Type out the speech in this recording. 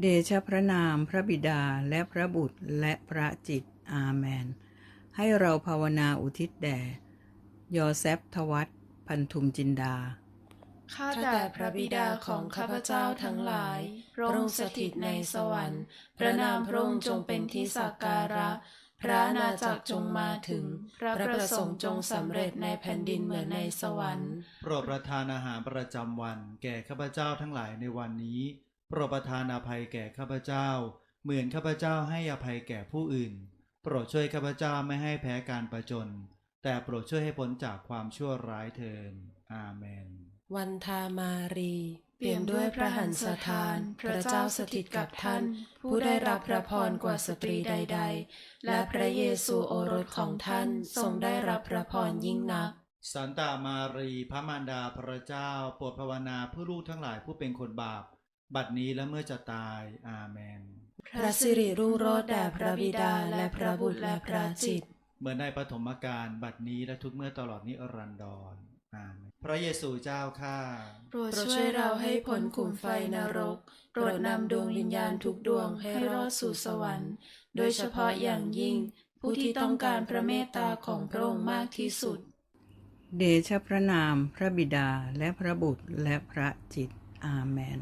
เดชะพระนามพระบิดาและพระบุตรและพระจิตอาเมน ให้เราภาวนาอุทิศแด่ ยอเซฟทวัตพันธุมจินดา ข้าแต่พระบิดาของข้าพเจ้าทั้งหลายพระองค์สถิตในสวรรค์ พระนามพระองค์จงเป็นที่สักการะ พระอาณาจักรจงมาถึง พระประสงค์จงสำเร็จในแผ่นดินเหมือนในสวรรค์ โปรดประทานอาหารประจำวัน แก่ข้าพเจ้าทั้งหลายในวันนี้ โปรดประทานอภัยแก่ข้าพเจ้า เหมือนข้าพเจ้าให้อภัยแก่ผู้อื่น โปรดช่วยข้าพเจ้าไม่ให้แพ้การประจน แต่โปรดช่วยให้พ้นจากความชั่วร้ายเทินอาเมน วันทามารี เปี่ยมด้วยพระหันสถาน พระเจ้าสถิตกับท่าน ผู้ได้รับพระพรกว่าสตรีใด ๆ และพระเยซูโอรสของท่านทรงได้รับพระพรยิ่งนักสันตามารี พระมารดาพระเจ้า โปรดภาวนาเพื่อลูกทั้งหลายผู้เป็นคนบาป บัดนี้และเมื่อจะตาย อาเมน พระสิริรุ่งโรจน์แด่พระบิดาและพระบุตรและพระจิต เหมือนในปฐมกาลบัดนี้และทุกเมื่อตลอดนิรันดรอาเมน พระเยซูเจ้าข้าโปรดโปรดช่ช่ววยยเราเราให้ให้พ้พ้นนขุขุมมไฟไฟนนรรกกโปรดนำดวงวิญญาณทุกดวงให้รอดสู่สวรรค์ โดยเฉพาะอย่างยิ่ง ผู้ที่ต้องการพระเมตตาของพระองค์มากที่สุด เดชะพระนาม พระบิดาและพระบุตรและพระจิต อาเมน